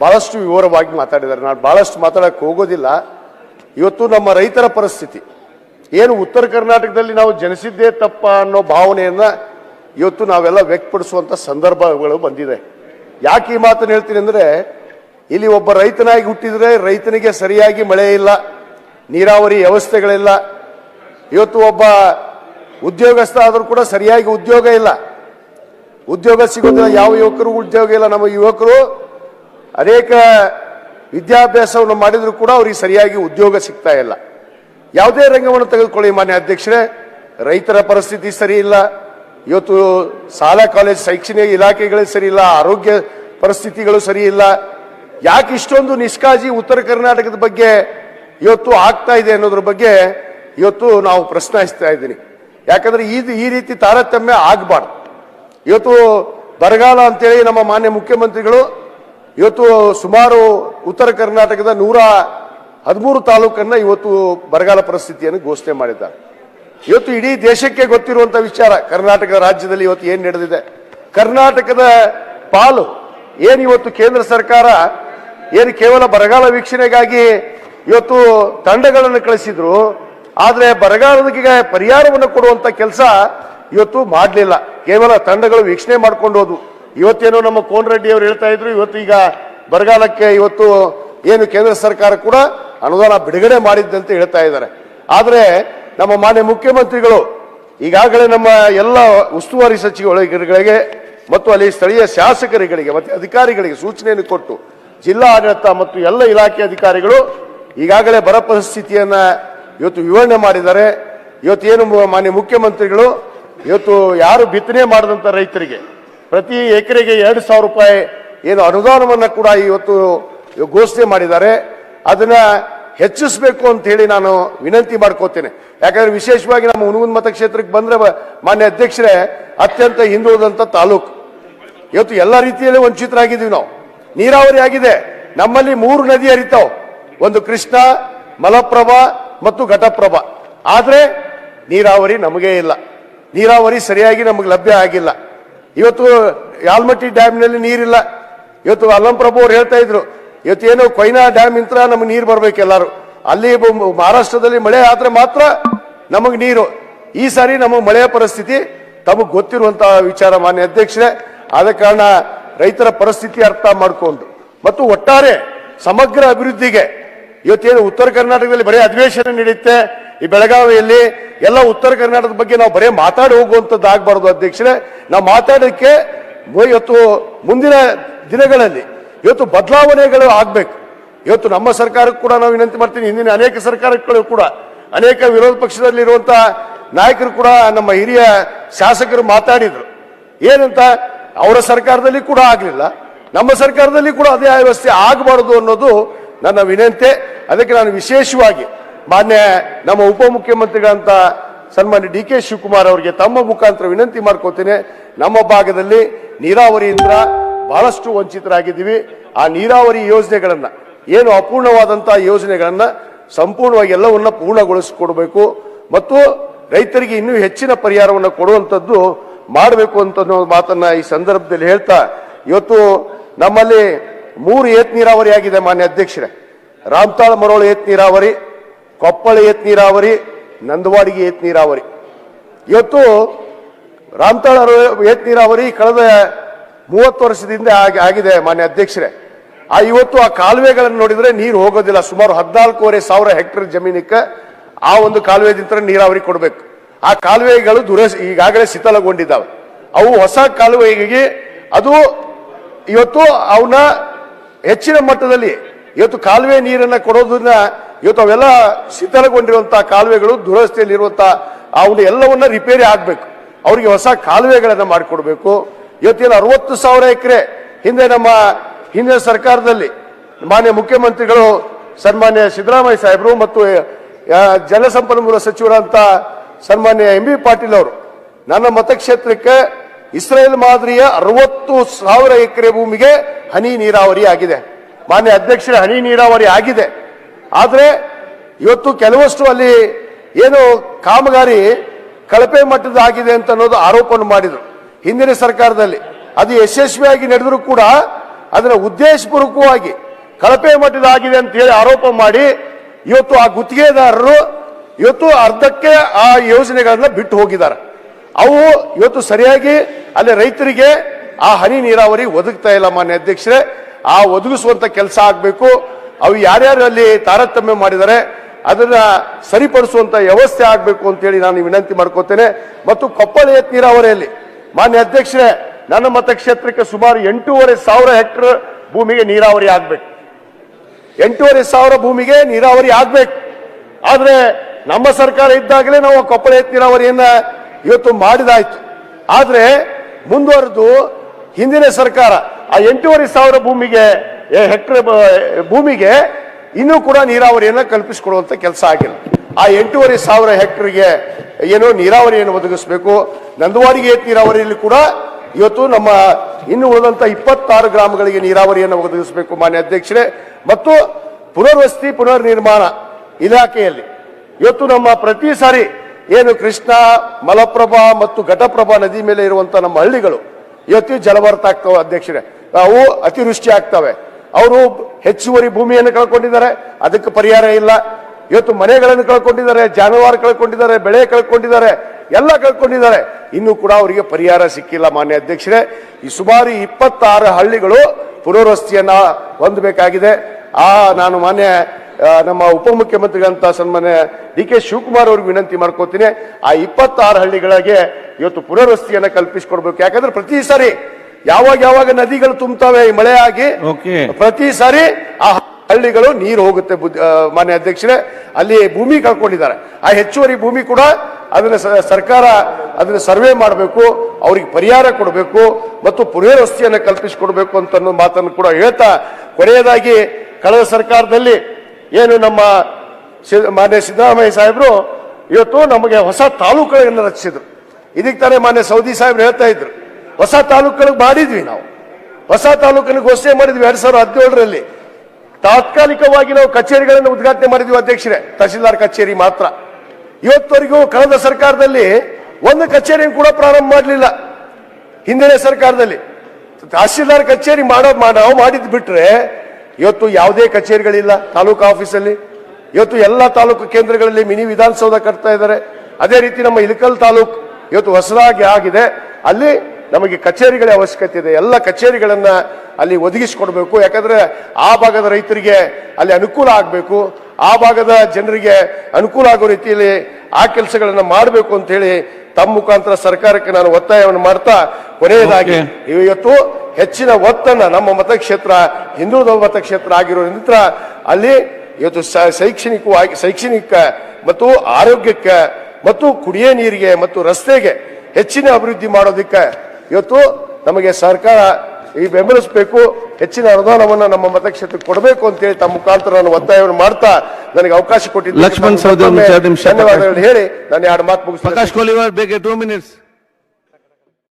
ಬಹಳಷ್ಟು ವಿವರವಾಗಿ ಮಾತಾಡಿದ್ದಾರೆ. ನಾನು ಬಹಳಷ್ಟು ಮಾತಾಡಕ್ಕೆ ಹೋಗೋದಿಲ್ಲ. ಇವತ್ತು ನಮ್ಮ ರೈತರ ಪರಿಸ್ಥಿತಿ. ಏನು ಉತ್ತರ ಕರ್ನಾಟಕದಲ್ಲಿ ನಾವು ಜನಿಸಿದ್ದೇ ತಪ್ಪ ಅನ್ನೋ ಭಾವನೆಯನ್ನ ಇವತ್ತು ನಾವೆಲ್ಲ ವ್ಯಕ್ತಪಡಿಸುವಂತ ಸಂದರ್ಭಗಳು ಬಂದಿದೆ. ಯಾಕೆ ಈ ಮಾತನ್ನು ಹೇಳ್ತೀನಿ ಅಂದ್ರೆ, ಇಲ್ಲಿ ಒಬ್ಬ ರೈತನಾಗಿ ಹುಟ್ಟಿದ್ರೆ ರೈತನಿಗೆ ಸರಿಯಾಗಿ ಮಳೆ ಇಲ್ಲ, ನೀರಾವರಿ ವ್ಯವಸ್ಥೆಗಳಿಲ್ಲ. ಇವತ್ತು ಒಬ್ಬ ಉದ್ಯೋಗಸ್ಥ ಆದರೂ ಕೂಡ ಸರಿಯಾಗಿ ಉದ್ಯೋಗ ಇಲ್ಲ. ಉದ್ಯೋಗ ಸಿಗೋದಿಲ್ಲ, ಯಾವ ಯುವಕರು ಉದ್ಯೋಗ ಇಲ್ಲ. ನಮ್ಮ ಯುವಕರು ಅನೇಕ ವಿದ್ಯಾಭ್ಯಾಸವನ್ನು ಮಾಡಿದರೂ ಕೂಡ ಅವ್ರಿಗೆ ಸರಿಯಾಗಿ ಉದ್ಯೋಗ ಸಿಗ್ತಾ ಇಲ್ಲ. ಯಾವುದೇ ರಂಗವನ್ನು ತೆಗೆದುಕೊಳ್ಳಿ ಮಾನ್ಯ ಅಧ್ಯಕ್ಷರೇ. ರೈತರ ಪರಿಸ್ಥಿತಿ ಸರಿ ಇಲ್ಲ. ಇವತ್ತು ಶಾಲಾ, ಕಾಲೇಜ್, ಶೈಕ್ಷಣಿಕ ಇಲಾಖೆಗಳು ಸರಿ ಇಲ್ಲ. ಆರೋಗ್ಯ ಪರಿಸ್ಥಿತಿಗಳು ಸರಿ ಇಲ್ಲ. ಯಾಕೆ ಇಷ್ಟೊಂದು ನಿಷ್ಕಾಜಿ ಉತ್ತರ ಕರ್ನಾಟಕದ ಬಗ್ಗೆ ಇವತ್ತು ಆಗ್ತಾ ಇದೆ ಅನ್ನೋದ್ರ ಬಗ್ಗೆ ಇವತ್ತು ನಾವು ಪ್ರಶ್ನಿಸ್ತಾ ಇದ್ದೀನಿ. ಯಾಕಂದ್ರೆ ಇದು ಈ ರೀತಿ ತಾರತಮ್ಯ ಆಗಬಾರ್ದು. ಇವತ್ತು ಬರಗಾಲ ಅಂತೇಳಿ ನಮ್ಮ ಮಾನ್ಯ ಮುಖ್ಯಮಂತ್ರಿಗಳು ಇವತ್ತು ಸುಮಾರು ಉತ್ತರ ಕರ್ನಾಟಕದ ನೂರ ಹದಿಮೂರು ತಾಲೂಕನ್ನ ಇವತ್ತು ಬರಗಾಲ ಪರಿಸ್ಥಿತಿಯನ್ನು ಘೋಷಣೆ ಮಾಡಿದ್ದಾರೆ. ಇವತ್ತು ಇಡೀ ದೇಶಕ್ಕೆ ಗೊತ್ತಿರುವಂತ ವಿಚಾರ ಕರ್ನಾಟಕ ರಾಜ್ಯದಲ್ಲಿ ಇವತ್ತು ಏನ್ ನಡೆದಿದೆ? ಕರ್ನಾಟಕದ ಪಾಲು ಏನು ಇವತ್ತು ಕೇಂದ್ರ ಸರ್ಕಾರ ಏನು ಕೇವಲ ಬರಗಾಲ ವೀಕ್ಷಣೆಗಾಗಿ ಇವತ್ತು ತಂಡಗಳನ್ನು ಕಳಿಸಿದ್ರು, ಆದ್ರೆ ಬರಗಾಲಕ್ಕೆ ಪರಿಹಾರವನ್ನು ಕೊಡುವಂತ ಕೆಲಸ ಇವತ್ತು ಮಾಡಲಿಲ್ಲ. ಕೇವಲ ತಂಡಗಳು ವೀಕ್ಷಣೆ ಮಾಡ್ಕೊಂಡು ಹೋದ್ವು ಇವತ್ತೇನೋ ನಮ್ಮ ಕೋನ್ ರೆಡ್ಡಿ ಅವರು ಹೇಳ್ತಾ ಇದ್ರು, ಇವತ್ತು ಈಗ ಬರಗಾಲಕ್ಕೆ ಇವತ್ತು ಏನು ಕೇಂದ್ರ ಸರ್ಕಾರ ಕೂಡ ಅನುದಾನ ಬಿಡುಗಡೆ ಮಾಡಿದ್ದಂತೆ ಹೇಳ್ತಾ ಇದ್ದಾರೆ. ಆದ್ರೆ ನಮ್ಮ ಮಾನ್ಯ ಮುಖ್ಯಮಂತ್ರಿಗಳು ಈಗಾಗಲೇ ನಮ್ಮ ಎಲ್ಲ ಉಸ್ತುವಾರಿ ಸಚಿವರುಗಳಿಗೆ ಮತ್ತು ಅಲ್ಲಿ ಸ್ಥಳೀಯ ಶಾಸಕರುಗಳಿಗೆ ಮತ್ತು ಅಧಿಕಾರಿಗಳಿಗೆ ಸೂಚನೆಯನ್ನು ಕೊಟ್ಟು ಜಿಲ್ಲಾ ಆಡಳಿತ ಮತ್ತು ಎಲ್ಲ ಇಲಾಖೆ ಅಧಿಕಾರಿಗಳು ಈಗಾಗಲೇ ಬರ ಪರಿಸ್ಥಿತಿಯನ್ನ ಇವತ್ತು ವಿವರಣೆ ಮಾಡಿದ್ದಾರೆ. ಇವತ್ತು ಏನು ಮಾನ್ಯ ಮುಖ್ಯಮಂತ್ರಿಗಳು, ಇವತ್ತು ಯಾರು ಬಿತ್ತನೆ ಮಾಡಿದಂತ ರೈತರಿಗೆ ಪ್ರತಿ ಎಕರೆಗೆ ಎರಡು ಸಾವಿರ ರೂಪಾಯಿ ಏನು ಅನುದಾನವನ್ನು ಕೂಡ ಇವತ್ತು ಘೋಷಣೆ ಮಾಡಿದ್ದಾರೆ. ಅದನ್ನ ಹೆಚ್ಚಿಸಬೇಕು ಅಂತ ಹೇಳಿ ನಾನು ವಿನಂತಿ ಮಾಡ್ಕೋತೇನೆ. ಯಾಕಂದ್ರೆ ವಿಶೇಷವಾಗಿ ನಮ್ಮ ಹುನಗುಂದ ಮತಕ್ಷೇತ್ರಕ್ಕೆ ಬಂದ್ರೆ ಮಾನ್ಯ ಅಧ್ಯಕ್ಷರೇ ಅತ್ಯಂತ ಹಿಂದುಳಿದಂತ ತಾಲೂಕು. ಇವತ್ತು ಎಲ್ಲ ರೀತಿಯಲ್ಲಿ ವಂಚಿತರಾಗಿದ್ದೀವಿ ನಾವು. ನೀರಾವರಿ ಆಗಿದೆ. ನಮ್ಮಲ್ಲಿ ಮೂರು ನದಿ ಹರಿತಾವ್. ಒಂದು ಕೃಷ್ಣ, ಮಲಪ್ರಭಾ ಮತ್ತು ಘಟಪ್ರಭಾ. ಆದ್ರೆ ನೀರಾವರಿ ನಮಗೇ ಇಲ್ಲ. ನೀರಾವರಿ ಸರಿಯಾಗಿ ನಮಗೆ ಲಭ್ಯ ಆಗಿಲ್ಲ. ಇವತ್ತು ಯಾಲ್ಮಟ್ಟಿ ಡ್ಯಾಮ್ನಲ್ಲಿ ನೀರಿಲ್ಲ. ಇವತ್ತು ಅಲ್ಲಂಪ್ರಭು ಅವ್ರು ಹೇಳ್ತಾ ಇದ್ರು, ಇವತ್ತು ಏನು ಕೊಯ್ನಾ ಡ್ಯಾಮ್ ಇಂತ್ರ ನಮಗೆ ನೀರು ಬರಬೇಕು ಎಲ್ಲರೂ. ಅಲ್ಲಿ ಮಹಾರಾಷ್ಟ್ರದಲ್ಲಿ ಮಳೆ ಆದ್ರೆ ಮಾತ್ರ ನಮಗೆ ನೀರು. ಈ ಸಾರಿ ನಮಗೆ ಮಳೆಯ ಪರಿಸ್ಥಿತಿ ತಮಗೆ ಗೊತ್ತಿರುವಂತಹ ವಿಚಾರ ಮಾನ್ಯ ಅಧ್ಯಕ್ಷರೇ. ಆದ ಕಾರಣ ರೈತರ ಪರಿಸ್ಥಿತಿ ಅರ್ಥ ಮಾಡಿಕೊಂಡು ಮತ್ತು ಒಟ್ಟಾರೆ ಸಮಗ್ರ ಅಭಿವೃದ್ಧಿಗೆ ಇವತ್ತೇನು ಉತ್ತರ ಕರ್ನಾಟಕದಲ್ಲಿ ಬರೀ ಅಧಿವೇಶನ ನಡೆಯುತ್ತೆ. ಈ ಬೆಳಗಾವಿಯಲ್ಲಿ ಎಲ್ಲ ಉತ್ತರ ಕರ್ನಾಟಕದ ಬಗ್ಗೆ ನಾವು ಬರೀ ಮಾತಾಡಿ ಹೋಗುವಂಥದ್ದು ಆಗಬಾರ್ದು ಅಧ್ಯಕ್ಷರೇ. ನಾವು ಮಾತಾಡೋಕ್ಕೆ ಇವತ್ತು ಮುಂದಿನ ದಿನಗಳಲ್ಲಿ ಇವತ್ತು ಬದಲಾವಣೆಗಳು ಆಗಬೇಕು. ಇವತ್ತು ನಮ್ಮ ಸರ್ಕಾರಕ್ಕೆ ಕೂಡ ನಾವು ವಿನಂತಿ ಮಾಡ್ತೀನಿ, ಹಿಂದಿನ ಅನೇಕ ಸರ್ಕಾರಗಳು ಕೂಡ, ಅನೇಕ ವಿರೋಧ ಪಕ್ಷದಲ್ಲಿರುವಂಥ ನಾಯಕರು ಕೂಡ ನಮ್ಮ ಹಿರಿಯ ಶಾಸಕರು ಮಾತಾಡಿದರು. ಏನಂತ, ಅವರ ಸರ್ಕಾರದಲ್ಲಿ ಕೂಡ ಆಗಲಿಲ್ಲ. ನಮ್ಮ ಸರ್ಕಾರದಲ್ಲಿ ಕೂಡ ಅದೇ ವ್ಯವಸ್ಥೆ ಆಗಬಾರದು ಅನ್ನೋದು ನನ್ನ ವಿನಂತಿ. ಅದಕ್ಕೆ ನಾನು ವಿಶೇಷವಾಗಿ ಮಾನ್ಯ ನಮ್ಮ ಉಪಮುಖ್ಯಮಂತ್ರಿಗಳಂತ ಸನ್ಮಾನ್ಯ ಡಿ ಕೆ ಶಿವಕುಮಾರ್ ಅವರಿಗೆ ತಮ್ಮ ಮುಖಾಂತರ ವಿನಂತಿ ಮಾಡ್ಕೋತೇನೆ ನಮ್ಮ ಭಾಗದಲ್ಲಿ ನೀರಾವರಿಯಿಂದ ಬಹಳಷ್ಟು ವಂಚಿತರಾಗಿದ್ದೀವಿ. ಆ ನೀರಾವರಿ ಯೋಜನೆಗಳನ್ನ, ಏನು ಅಪೂರ್ಣವಾದಂಥ ಯೋಜನೆಗಳನ್ನ ಸಂಪೂರ್ಣವಾಗಿ ಎಲ್ಲವನ್ನ ಪೂರ್ಣಗೊಳಿಸಿಕೊಡಬೇಕು. ಮತ್ತು ರೈತರಿಗೆ ಇನ್ನೂ ಹೆಚ್ಚಿನ ಪರಿಹಾರವನ್ನು ಕೊಡುವಂಥದ್ದು ಮಾಡಬೇಕು ಅಂತ ಮಾತನ್ನ ಈ ಸಂದರ್ಭದಲ್ಲಿ ಹೇಳ್ತಾ, ಇವತ್ತು ನಮ್ಮಲ್ಲಿ ಮೂರು ಏತ್ ನೀರಾವರಿ ಆಗಿದೆ ಮಾನ್ಯ ಅಧ್ಯಕ್ಷರೇ. ರಾಮತಾಳ ಮರೋಳು ಏತ್ ನೀರಾವರಿ ಕೊಪ್ಪಳ ಏತ್ ನೀರಾವರಿ, ನಂದವಾಡಿಗೆ ಏತ್ ನೀರಾವರಿ. ಇವತ್ತು ರಾಮತಾಳ ಏತ್ ನೀರಾವರಿ ಕಳೆದ ಮೂವತ್ತು ವರ್ಷದಿಂದ ಆಗಿ- ಆಗಿದೆ ಮಾನ್ಯ ಅಧ್ಯಕ್ಷರೇ. ಆ ಇವತ್ತು ಆ ಕಾಲುವೆಗಳನ್ನು ನೋಡಿದ್ರೆ ನೀರು ಹೋಗೋದಿಲ್ಲ. ಸುಮಾರು ಹದಿನಾಲ್ಕೂವರೆ ಸಾವಿರ ಹೆಕ್ಟೇರ್ ಜಮೀನಕ್ಕೆ ಆ ಒಂದು ಕಾಲುವೆದಿಂದ ನೀರಾವರಿ ಕೊಡಬೇಕು. ಆ ಕಾಲುವೆಗಳು ದುರ ಈಗಾಗಲೇ ಶಿಥಲಗೊಂಡಿದ್ದಾವೆ. ಅವು ಹೊಸ ಕಾಲುವೆಗೆ ಅದು ಇವತ್ತು ಅವನ್ನ ಹೆಚ್ಚಿನ ಮಟ್ಟದಲ್ಲಿ, ಇವತ್ತು ಕಾಲುವೆ ನೀರನ್ನ ಕೊಡೋದನ್ನ ಇವತ್ತು ಅವೆಲ್ಲ ಶಿಥಲಗೊಂಡಿರುವಂತಹ ಕಾಲುವೆಗಳು ದುರಸ್ತಿಯಲ್ಲಿರುವಂತಹ ಅವನ್ನ ಎಲ್ಲವನ್ನ ರಿಪೇರಿ ಆಗ್ಬೇಕು. ಅವರಿಗೆ ಹೊಸ ಕಾಲುವೆಗಳನ್ನ ಮಾಡಿಕೊಡ್ಬೇಕು. ಇವತ್ತೇನು ಅರವತ್ತು ಸಾವಿರ ಎಕರೆ ಹಿಂದೆ ನಮ್ಮ ಹಿಂದಿನ ಸರ್ಕಾರದಲ್ಲಿ ಮಾನ್ಯ ಮುಖ್ಯಮಂತ್ರಿಗಳು, ಸನ್ಮಾನ್ಯ ಸಿದ್ದರಾಮಯ್ಯ ಸಾಹೇಬರು ಮತ್ತು ಜಲಸಂಪನ್ಮೂಲ ಸಚಿವರಂತ ಸನ್ಮಾನ್ಯ ಎಂ ಬಿ ಪಾಟೀಲ್ ಅವರು. ನನ್ನ ಮತಕ್ಷೇತ್ರಕ್ಕೆ ಇಸ್ರೇಲ್ ಮಾದರಿಯ ಅರವತ್ತು ಸಾವಿರ ಎಕರೆ ಭೂಮಿಗೆ ಹನಿ ನೀರಾವರಿ ಆಗಿದೆ. ಮಾನ್ಯ ಅಧ್ಯಕ್ಷರ, ಹನಿ ನೀರಾವರಿ ಆಗಿದೆ. ಆದ್ರೆ ಇವತ್ತು ಕೆಲವಷ್ಟು ಅಲ್ಲಿ ಏನು ಕಾಮಗಾರಿ ಕಳಪೆ ಮಟ್ಟದ ಆಗಿದೆ ಅಂತ ಅನ್ನೋದು ಆರೋಪವನ್ನು ಮಾಡಿದರು. ಹಿಂದಿನ ಸರ್ಕಾರದಲ್ಲಿ. ಅದು ಯಶಸ್ವಿಯಾಗಿ ನಡೆದರೂ ಕೂಡ ಅದರ ಉದ್ದೇಶಪೂರ್ವಕವಾಗಿ ಕಳಪೆ ಮಟ್ಟದಾಗಿದೆ ಅಂತ ಹೇಳಿ ಆರೋಪ ಮಾಡಿ ಇವತ್ತು ಆ ಗುತ್ತಿಗೆದಾರರು ಇವತ್ತು ಅರ್ಧಕ್ಕೆ ಆ ಯೋಜನೆಗಳನ್ನ ಬಿಟ್ಟು ಹೋಗಿದ್ದಾರೆ. ಅವು ಇವತ್ತು ಸರಿಯಾಗಿ ಅಲ್ಲಿ ರೈತರಿಗೆ ಆ ಹನಿ ನೀರಾವರಿ ಒದಗ್ತಾ ಇಲ್ಲ ಮಾನ್ಯ ಅಧ್ಯಕ್ಷರೇ. ಆ ಒದಗಿಸುವಂತ ಕೆಲಸ ಆಗಬೇಕು. ಅವು ಯಾರ್ಯಾರು ಅಲ್ಲಿ ತಾರತಮ್ಯ ಮಾಡಿದ್ದಾರೆ ಅದನ್ನ ಸರಿಪಡಿಸುವಂತ ವ್ಯವಸ್ಥೆ ಆಗಬೇಕು ಅಂತೇಳಿ ನಾನು ವಿನಂತಿ ಮಾಡ್ಕೋತೇನೆ. ಮತ್ತು ಕೊಪ್ಪಳ ಎತ್ ನೀರಾವರಿಯಲ್ಲಿ ಮಾನ್ಯ ಅಧ್ಯಕ್ಷರೇ, ನನ್ನ ಮತಕ್ಷೇತ್ರಕ್ಕೆ ಸುಮಾರು ಎಂಟೂವರೆ ಸಾವಿರ ಹೆಕ್ಟರ್ ಭೂಮಿಗೆ ನೀರಾವರಿ ಆಗ್ಬೇಕು. ಎಂಟೂವರೆ ಸಾವಿರ ಭೂಮಿಗೆ ನೀರಾವರಿ ಆಗ್ಬೇಕು. ಆದ್ರೆ ನಮ್ಮ ಸರ್ಕಾರ ಇದ್ದಾಗಲೇ ನಾವು ಕೊಪ್ಪಳ ಎತ್ ನೀರಾವರಿಯನ್ನ ಇವತ್ತು ಮಾಡಿದಾಯ್ತು. ಆದ್ರೆ ಮುಂದುವರೆದು ಹಿಂದಿನ ಸರ್ಕಾರ ಆ ಎಂಟೂವರೆ ಸಾವಿರ ಭೂಮಿಗೆ ಹೆಕ್ಟರ್ ಭೂಮಿಗೆ ಇನ್ನೂ ಕೂಡ ನೀರಾವರಿಯನ್ನು ಕಲ್ಪಿಸಿಕೊಡುವಂಥ ಕೆಲಸ ಆಗಿಲ್ಲ. ಆ ಎಂಟೂವರೆ ಸಾವಿರ ಹೆಕ್ಟರ್ಗೆ ಏನೋ ನೀರಾವರಿಯನ್ನು ಒದಗಿಸಬೇಕು. ನಂದವಾಡಿಗೆ ಗೇಟ್ ನೀರಾವರಿಯಲ್ಲಿ ಕೂಡ ಇವತ್ತು ನಮ್ಮ ಇನ್ನು ಉಳಿದಂತ ಇಪ್ಪತ್ತಾರು ಗ್ರಾಮಗಳಿಗೆ ನೀರಾವರಿಯನ್ನು ಒದಗಿಸಬೇಕು ಮಾನ್ಯ ಅಧ್ಯಕ್ಷರೇ. ಮತ್ತು ಪುನರ್ವಸತಿ ಪುನರ್ ನಿರ್ಮಾಣ ಇಲಾಖೆಯಲ್ಲಿ ಇವತ್ತು ನಮ್ಮ ಪ್ರತಿ ಸಾರಿ ಏನು ಕೃಷ್ಣ, ಮಲಪ್ರಭಾ ಮತ್ತು ಘಟಪ್ರಭಾ ನದಿ ಮೇಲೆ ಇರುವಂತ ನಮ್ಮ ಹಳ್ಳಿಗಳು ಇವತ್ತು ಜಲಭರತ ಆಗ್ತವೆ ಅಧ್ಯಕ್ಷರೇ. ಅವು ಅತಿವೃಷ್ಟಿ ಆಗ್ತವೆ. ಅವರು ಹೆಚ್ಚುವರಿ ಭೂಮಿಯನ್ನು ಕಳ್ಕೊಂಡಿದ್ದಾರೆ, ಅದಕ್ಕೆ ಪರಿಹಾರ ಇಲ್ಲ. ಇವತ್ತು ಮನೆಗಳನ್ನು ಕಳ್ಕೊಂಡಿದ್ದಾರೆ, ಜಾನುವಾರು ಕಳ್ಕೊಂಡಿದ್ದಾರೆ, ಬೆಳೆ ಕಳ್ಕೊಂಡಿದ್ದಾರೆ, ಎಲ್ಲ ಕಳ್ಕೊಂಡಿದ್ದಾರೆ. ಇನ್ನೂ ಕೂಡ ಅವರಿಗೆ ಪರಿಹಾರ ಸಿಕ್ಕಿಲ್ಲ, ಮಾನ್ಯ ಅಧ್ಯಕ್ಷರೇ. ಈ ಸುಮಾರು ಇಪ್ಪತ್ತಾರು ಹಳ್ಳಿಗಳು ಪುನರ್ವಸತಿಯನ್ನ ಹೊಂದಬೇಕಾಗಿದೆ. ಆ, ನಾನು ಮಾನ್ಯ ನಮ್ಮ ಉಪಮುಖ್ಯಮಂತ್ರಿಗಳಂತ ಸನ್ಮಾನ್ಯ ಡಿ ಕೆ ಶಿವಕುಮಾರ್ ಅವ್ರಿಗೆ ವಿನಂತಿ ಮಾಡ್ಕೋತೀನಿ. ಆ ಇಪ್ಪತ್ತಾರು ಹಳ್ಳಿಗಳಿಗೆ ಇವತ್ತು ಪುನರ್ವಸತಿಯನ್ನ ಕಲ್ಪಿಸಿಕೊಡ್ಬೇಕು. ಯಾಕಂದ್ರೆ ಪ್ರತಿ ಸಾರಿ ಯಾವಾಗ ಯಾವಾಗ ನದಿಗಳು ತುಂಬುತ್ತವೆ ಈ ಮಳೆ ಆಗಿ ಪ್ರತಿ ಸಾರಿ ಆ ಹಳ್ಳಿಗಳು ನೀರು ಹೋಗುತ್ತೆ ಮಾನ್ಯ ಅಧ್ಯಕ್ಷರೇ. ಅಲ್ಲಿ ಭೂಮಿ ಕಳ್ಕೊಂಡಿದ್ದಾರೆ. ಆ ಹೆಚ್ಚುವರಿ ಭೂಮಿ ಕೂಡ ಅದನ್ನ ಸರ್ಕಾರ ಅದನ್ನ ಸರ್ವೆ ಮಾಡಬೇಕು ಅವ್ರಿಗೆ ಪರಿಹಾರ ಕೊಡಬೇಕು ಮತ್ತು ಪುನರ್ವಸ್ತಿಯನ್ನು ಕಲ್ಪಿಸಿಕೊಡ್ಬೇಕು ಅಂತ ಅನ್ನೋ ಮಾತನ್ನು ಕೂಡ ಹೇಳ್ತಾ ಕೊನೆಯದಾಗಿ ಕಳೆದ ಸರ್ಕಾರದಲ್ಲಿ ಏನು ನಮ್ಮ ಮಾನ್ಯ ಸಿದ್ದರಾಮಯ್ಯ ಸಾಹೇಬರು ಇವತ್ತು ನಮಗೆ ಹೊಸ ತಾಲೂಕುಗಳನ್ನು ರಚಿಸಿದ್ರು. ಇದಕ್ಕೆ ತಾನೇ ಮಾನ್ಯ ಸೌದಿ ಸಾಹೇಬ್ರು ಹೇಳ್ತಾ ಇದ್ರು. ಹೊಸ ತಾಲೂಕುಗಳಿಗೆ ಮಾಡಿದ್ವಿ ನಾವು. ಹೊಸ ತಾಲೂಕನ್ನು ಘೋಷಣೆ ಮಾಡಿದ್ವಿ ಎರಡ್ ಸಾವಿರದ ಹದಿನೇಳರಲ್ಲಿ. ತಾತ್ಕಾಲಿಕವಾಗಿ ನಾವು ಕಚೇರಿಗಳನ್ನು ಉದ್ಘಾಟನೆ ಮಾಡಿದ್ವಿ ಅಧ್ಯಕ್ಷರೇ, ತಹಶೀಲ್ದಾರ್ ಕಚೇರಿ ಮಾತ್ರ. ಇವತ್ತವರೆಗೂ ಕಳೆದ ಸರ್ಕಾರದಲ್ಲಿ ಒಂದು ಕಚೇರಿಯನ್ನು ಕೂಡ ಪ್ರಾರಂಭ ಮಾಡಲಿಲ್ಲ. ಹಿಂದಿನ ಸರ್ಕಾರದಲ್ಲಿ. ತಹಸೀಲ್ದಾರ್ ಕಚೇರಿ ಮಾಡೋ ನಾವು ಮಾಡಿದ್ ಬಿಟ್ರೆ ಇವತ್ತು ಯಾವುದೇ ಕಚೇರಿಗಳಿಲ್ಲ ತಾಲೂಕು ಆಫೀಸಲ್ಲಿ. ಇವತ್ತು ಎಲ್ಲ ತಾಲೂಕು ಕೇಂದ್ರಗಳಲ್ಲಿ ಮಿನಿ ವಿಧಾನಸೌಧ ಕಟ್ತಾ ಇದ್ದಾರೆ. ಅದೇ ರೀತಿ ನಮ್ಮ ಇಲಕಲ್ ತಾಲೂಕು ಇವತ್ತು ಹೊಸದಾಗಿ ಆಗಿದೆ. ಅಲ್ಲಿ ನಮಗೆ ಕಚೇರಿಗಳ ಅವಶ್ಯಕತೆ ಇದೆ. ಎಲ್ಲ ಕಚೇರಿಗಳನ್ನ ಅಲ್ಲಿ ಒದಗಿಸಿಕೊಡ್ಬೇಕು. ಯಾಕಂದ್ರೆ ಆ ಭಾಗದ ರೈತರಿಗೆ ಅಲ್ಲಿ ಅನುಕೂಲ ಆಗಬೇಕು. ಆ ಭಾಗದ ಜನರಿಗೆ ಅನುಕೂಲ ಆಗೋ ರೀತಿಯಲ್ಲಿ ಆ ಕೆಲಸಗಳನ್ನ ಮಾಡಬೇಕು ಅಂತ ಹೇಳಿ ತಮ್ಮ ಮುಖಾಂತರ ಸರ್ಕಾರಕ್ಕೆ ನಾನು ಒತ್ತಾಯವನ್ನು ಮಾಡ್ತಾ ಕೊನೆಯದಾಗಿ ಇವತ್ತು ಹೆಚ್ಚಿನ ಒತ್ತನ್ನ ನಮ್ಮ ಮತಕ್ಷೇತ್ರ ಹಿಂದೂ ಮತಕ್ಷೇತ್ರ ಆಗಿರೋದ್ರಿಂದ ಅಲ್ಲಿ ಇವತ್ತು ಶೈಕ್ಷಣಿಕವಾಗಿ ಶೈಕ್ಷಣಿಕ ಮತ್ತು ಆರೋಗ್ಯಕ್ಕೆ ಮತ್ತು ಕುಡಿಯೋ ನೀರಿಗೆ ಮತ್ತು ರಸ್ತೆಗೆ ಹೆಚ್ಚಿನ ಅಭಿವೃದ್ಧಿ ಮಾಡೋದಕ್ಕೆ ಇವತ್ತು ನಮಗೆ ಸರ್ಕಾರ ಈ ಬೆಂಬಲಿಸಬೇಕು ಹೆಚ್ಚಿನ ಅನುದಾನವನ್ನು ನಮ್ಮ ಮತಕ್ಷೇತ್ರಕ್ಕೆ ಕೊಡಬೇಕು ಅಂತೇಳಿ ತಮ್ಮ ಮುಖಾಂತರ ನಾನು ಒತ್ತಾಯವನ್ನು ಮಾಡ್ತಾ ನನಗೆ ಅವಕಾಶ ಕೊಟ್ಟಿದ್ದ ಲಕ್ಷ್ಮಣ್ ಧನ್ಯವಾದಗಳು ಹೇಳಿ ನಾನು ಎರಡು ಮಾತು ಮುಗಿಸ್ತೀನಿ Prakash Koliwar beg two minutes.